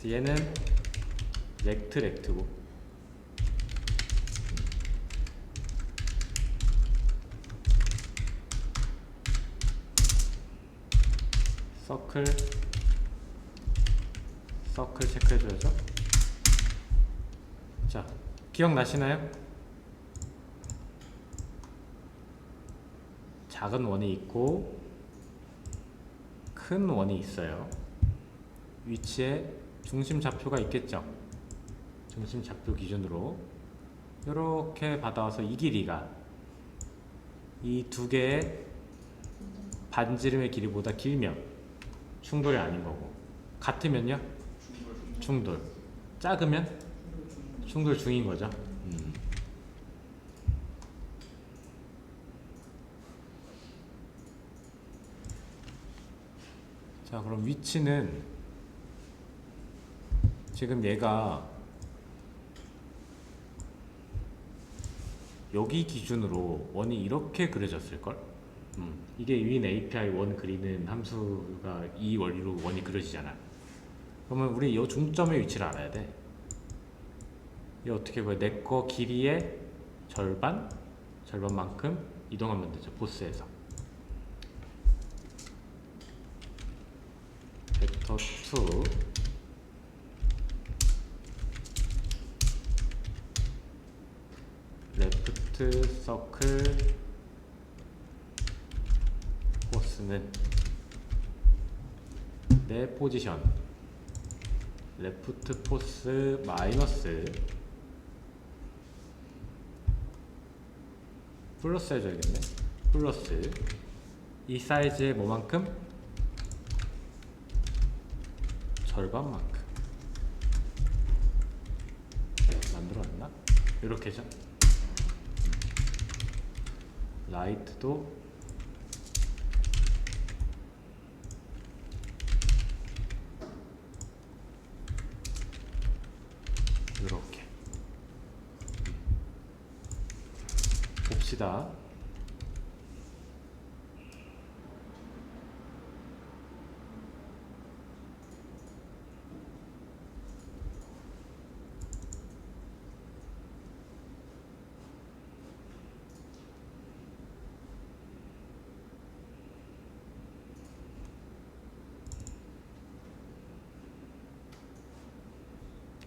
그래서 얘는 렉트 렉트고. 서클 서클 체크해줘야죠. 자 기억나시나요? 작은 원이 있고 큰 원이 있어요. 위치에 중심 좌표가 있겠죠? 중심 좌표 기준으로. 이렇게 받아와서 이 길이가 이 두 개의 반지름의 길이보다 길면 충돌이 아닌 거고. 같으면요? 충돌. 작으면 충돌 중인 거죠. 음. 자 그럼 위치는 지금 얘가 여기 기준으로 원이 이렇게 그려졌을걸? 음, 이게 윈 API 원 그리는 함수가 이 원리로 원이 그려지잖아. 그러면 우리 이 중점의 위치를 알아야 돼. 이 어떻게 보여? 내 거 길이의 절반, 절반만큼 이동하면 되죠. 보스에서. 벡터 2 레프트 서클 포스는 내 포지션 레프트 포스 마이너스 플러스 해줘야겠네 플러스 이 사이즈의 뭐만큼? 절반만큼 만들어놨나? 이렇게죠 라이트도 이렇게 봅시다.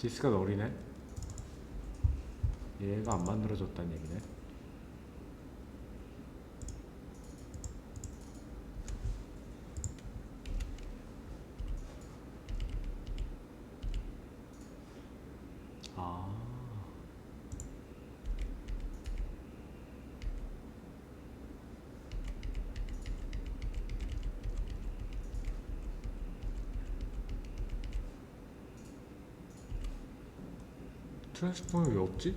디스가 너리네. 얘가 안 만들어졌다는 얘기네. 아. 트랜스폼이 왜 없지?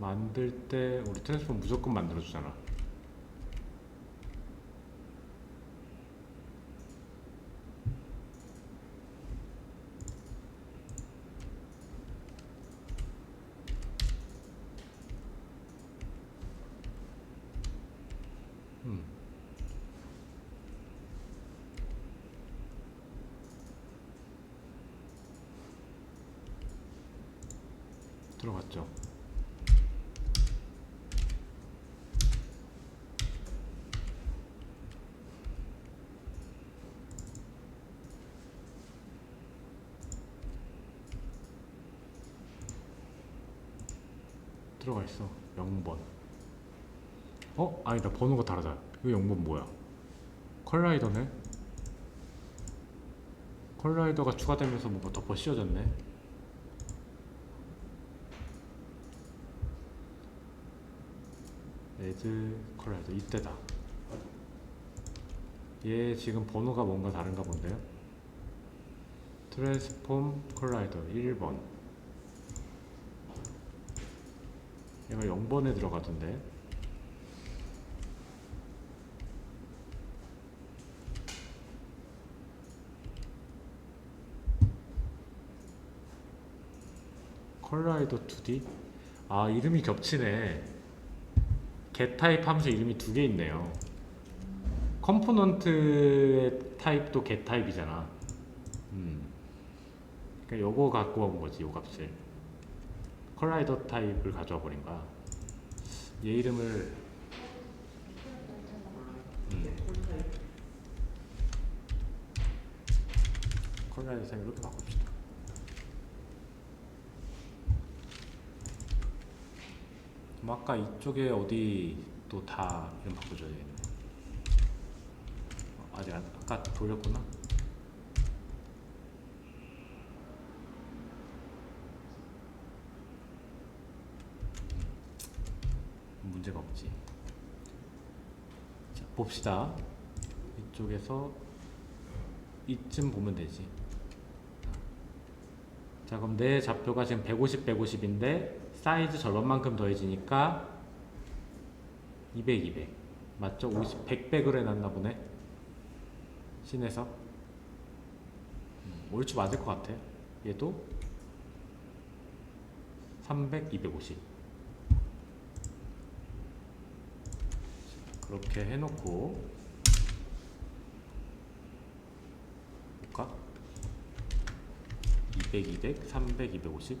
만들 때 우리 트랜스폼 무조건 만들어주잖아. 음. 들어갔죠. 들어가 있어. 0번. 어? 아니다. 번호가 다르다. 이거 0번 뭐야? 컬라이더네? 컬라이더가 추가되면서 뭔가 덮어 씌워졌네. 레드 컬라이더 이때다. 얘 지금 번호가 뭔가 다른가 본데요. 트랜스폼 컬라이더 1번. 얘가 0번에 들어가던데. 컬라이더 2D? 아 이름이 겹치네. get 타입 함수 이름이 두 개 있네요. 컴포넌트의 타입도 get 타입이잖아. 음. 그러니까 요거 갖고 온 거지, 요 값을. 컬라이더 타입을 가져와 버린 거야. 얘 이름을 음. 컬라이더 타입 이렇게 바꿉시다. 그럼 아까 이쪽에 어디 또 다 이름 바꿔줘야 되겠네. 어, 아직 안, 아까 돌렸구나. 음, 문제가 없지. 자, 봅시다. 이쪽에서 이쯤 보면 되지. 자, 그럼 내 좌표가 지금 150, 150인데 사이즈 절반만큼 더해지니까 200, 200. 맞죠? 50, 100, 100을 해놨나 보네. 신에서. 음, 옳지 맞을 것 같아. 얘도 300, 250. 그렇게 해놓고 볼까? 200, 200, 300, 250.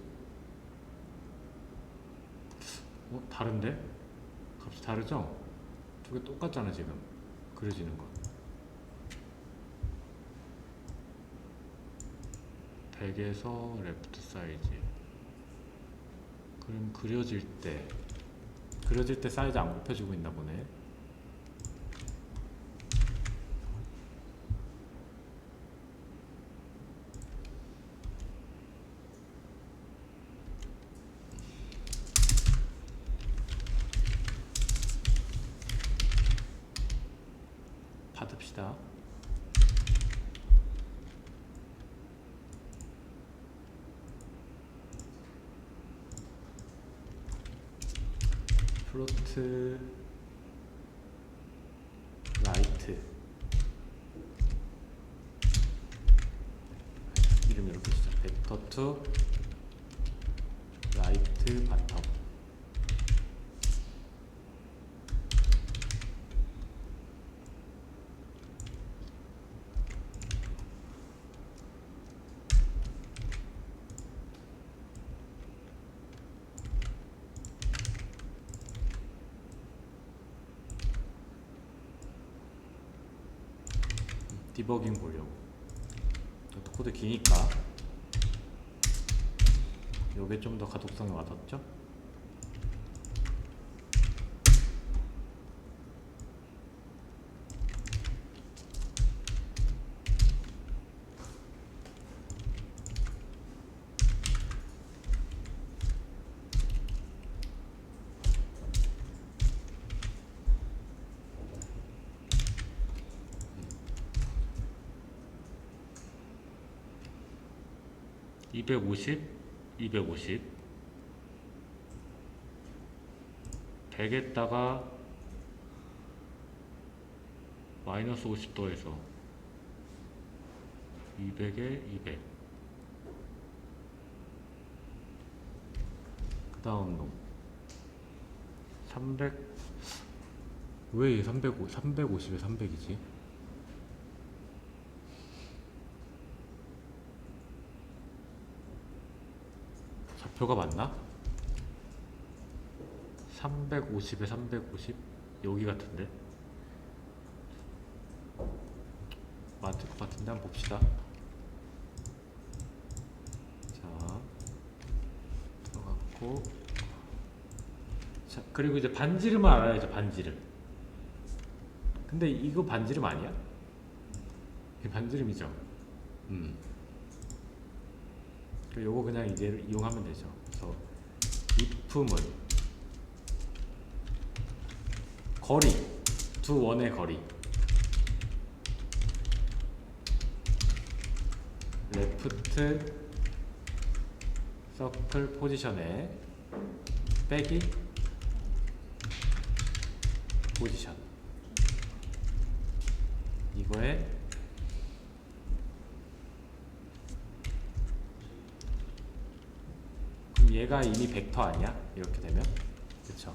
어 다른데? 값이 다르죠? 두 개 똑같잖아 지금 그려지는 거. 100에서 레프트 사이즈. 그럼 그려질 때 그려질 때 사이즈 안 곱해주고 있나 보네. 받읍시다. 플로트 라이트 이름 이렇게 시작 벡터 투 라이트 바텀. 디버깅 보려고. 이것도 코드 기니까 요게 좀 더 가독성이 와닿죠? (250) (250) 100에다가 마이너스 50도에서 200에 200. 그 다음 놈. 300. 왜 350, 350에 300이지? 표가 맞나? 350에 350? 여기 같은데? 맞을 것 같은데 한번 봅시다 자 들어갔고 자 그리고 이제 반지름을 알아야죠 반지름 근데 이거 반지름 아니야? 이게 반지름이죠 음그 요거 그냥 이제 이용하면 되죠. 그래서 if문 거리. 두 원의 거리. 레프트 서클 포지션에 빼기 포지션 이거에 그럼 얘가 이미 벡터 아니야? 이렇게 되면 그쵸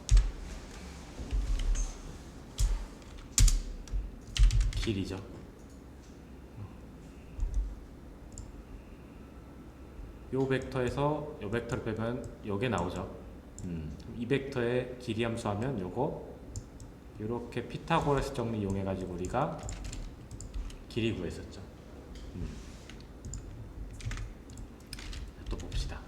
길이죠. 요 벡터에서 요 벡터를 빼면 요게 나오죠. 음, 이 벡터의 길이 함수하면 요거 이렇게 피타고라스 정리 이용해 가지고 우리가 길이 구했었죠. 음. 또 봅시다.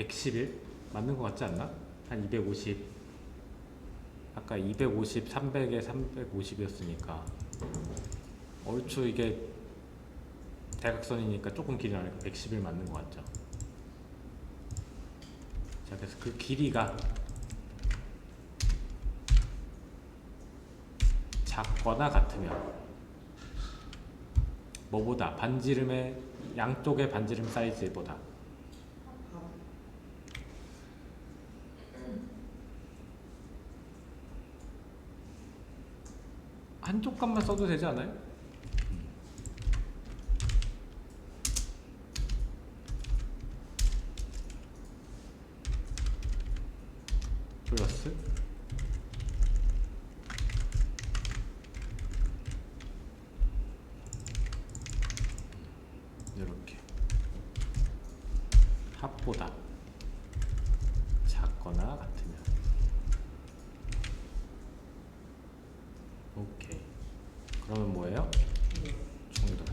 111 맞는 것 같지 않나? 한 250. 아까 250, 300에 350이었으니까 얼추 이게 대각선이니까 조금 길이 나니까 111 맞는 것 같죠. 자, 그래서 그 길이가 작거나 같으면 뭐보다 반지름의 양쪽의 반지름 사이즈보다 한쪽 값만 써도 되지 않아요? 플러스 이렇게 합보다 작거나 같으면 오케이 그러면 뭐예요? 충돌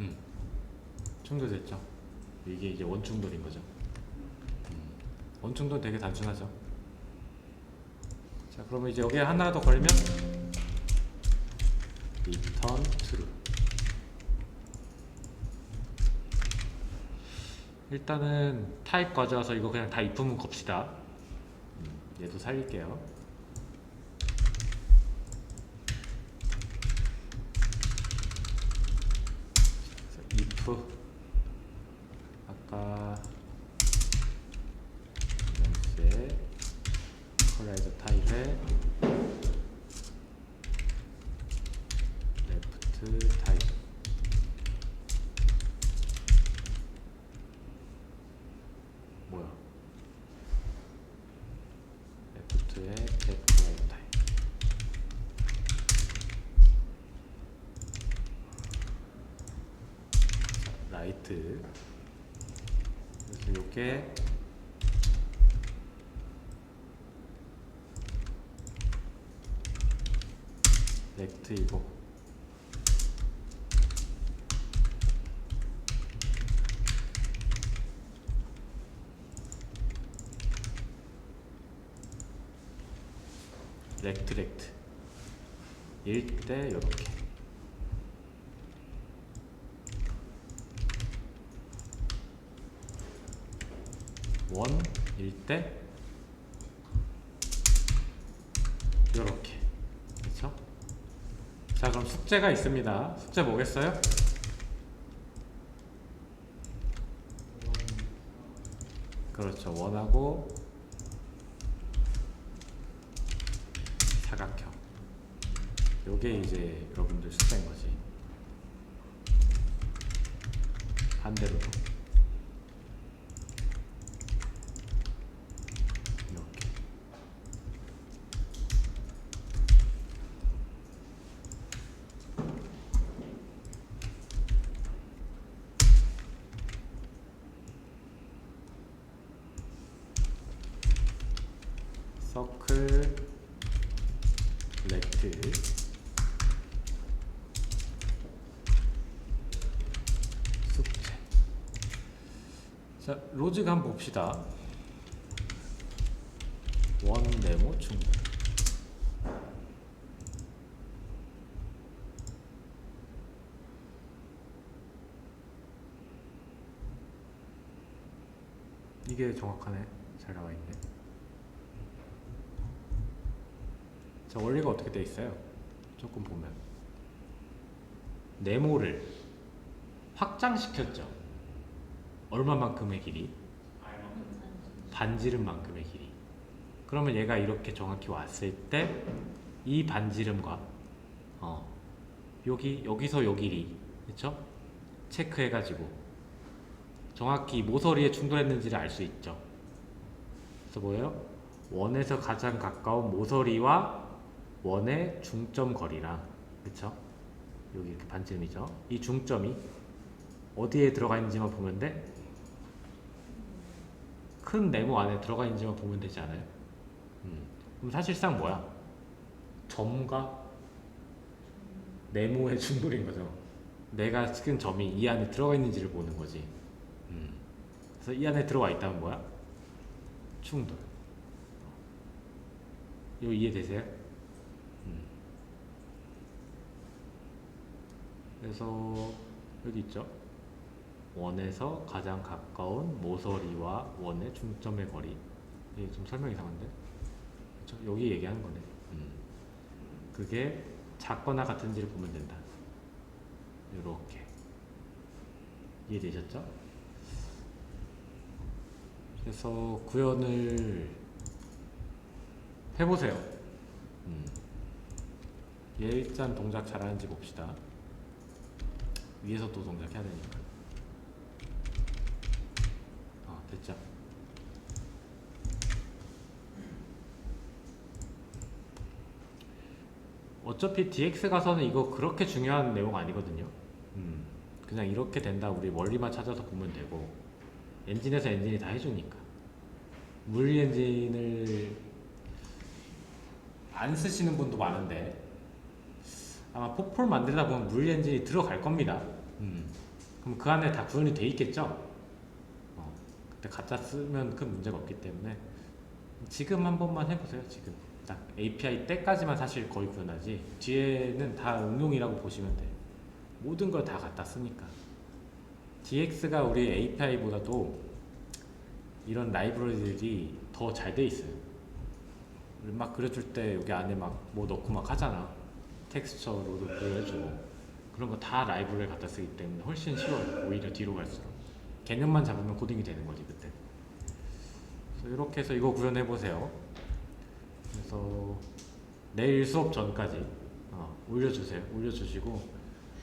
음 충돌됐죠. 이게 이제 원충돌인 거죠. 음, 원충돌 되게 단순하죠. 자 그러면 이제 여기에 하나 더 걸리면 return true 일단은 타입 가져와서 이거 그냥 다 입으면 겁시다. 음, 얘도 살릴게요 그래서 if 아까 이런스의 컬라 이저 타입에 레프트 타입 뭐야 레프트의 겟 컬라이저 타입 자, 라이트 그래서 요게 렉트 렉트 일때 요렇게. 원일 때 요렇게 그렇죠? 자 그럼 숙제가 있습니다. 숙제 뭐겠어요? 그렇죠. 원하고 사각형. 요게 이제 여러분들 숙제인 거지. 반대로도 이렇게 서클 렉트. 숙제. 자 로직 한번 봅시다. 원 네모 충분. 이게 정확하네. 잘 나와 있네 자 원리가 어떻게 돼 있어요 조금 보면 네모를 확장시켰죠 얼마만큼의 길이 반지름만큼의 길이. 그러면 얘가 이렇게 정확히 왔을 때 이 반지름과 어 여기 여기서 요 길이 그렇죠? 체크해가지고 정확히 모서리에 충돌했는지를 알 수 있죠. 그래서 뭐예요? 원에서 가장 가까운 모서리와 원의 중점 거리랑 그쵸? 여기 이렇게 반쯤이죠. 이 중점이 어디에 들어가 있는지만 보면 돼. 큰 네모 안에 들어가 있는지만 보면 되지 않아요? 음. 그럼 사실상 뭐야? 점과 네모의 충돌인 거죠. 내가 찍은 점이 이 안에 들어가 있는지를 보는 거지. 음. 그래서 이 안에 들어가 있다면 뭐야? 충돌. 이거 이해되세요? 그래서 여기 있죠. 원에서 가장 가까운 모서리와 원의 중점의 거리. 이게 좀 설명 이상한데? 그쵸? 여기 얘기하는 거네. 음. 그게 작거나 같은지를 보면 된다. 이렇게 이해되셨죠? 그래서 구현을 해보세요. 음. 얘 일단 동작 잘하는지 봅시다. 위에서 또 동작 해야 되니까. 아 됐죠. 어차피 DX 가서는 이거 그렇게 중요한 내용 아니거든요. 음, 그냥 이렇게 된다 우리 원리만 찾아서 보면 되고 엔진에서 엔진이 다 해주니까 물리 엔진을 안 쓰시는 분도 많은데 아마 포폴 만들다 보면 물리 엔진이 들어갈 겁니다. 음, 그럼 그 안에 다 구현이 돼 있겠죠. 어, 그때 가짜 쓰면 큰 문제가 없기 때문에 지금 한 번만 해보세요. 지금 딱 API 때까지만 사실 거의 구현하지 뒤에는 다 응용이라고 보시면 돼. 모든 걸 다 갖다 쓰니까. DX가 우리 API보다도 이런 라이브러리들이 더 잘 돼 있어요. 막 그려줄 때 여기 안에 막 뭐 넣고 막 하잖아. 텍스처로도 그려주고 그런 거 다 라이브러리 갖다 쓰기 때문에 훨씬 쉬워요. 오히려 뒤로 갈수록 개념만 잡으면 코딩이 되는 거지 그때. 그래서 이렇게 해서 이거 구현해 보세요. 그래서 내일 수업 전까지 어, 올려주세요. 올려주시고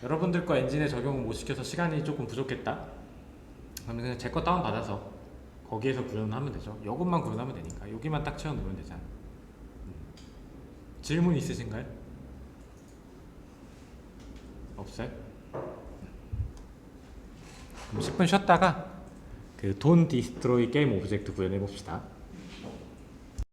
여러분들 거 엔진에 적용 못 시켜서 시간이 조금 부족했다. 그러면 그냥 제 거 다운 받아서 거기에서 구현하면 되죠. 이것만 구현하면 되니까 여기만 딱 채워 놓으면 되잖아. 음. 질문 있으신가요? 없어요? 그럼 10분 쉬었다가 그 돈 디스트로이 게임 오브젝트 구현해 봅시다.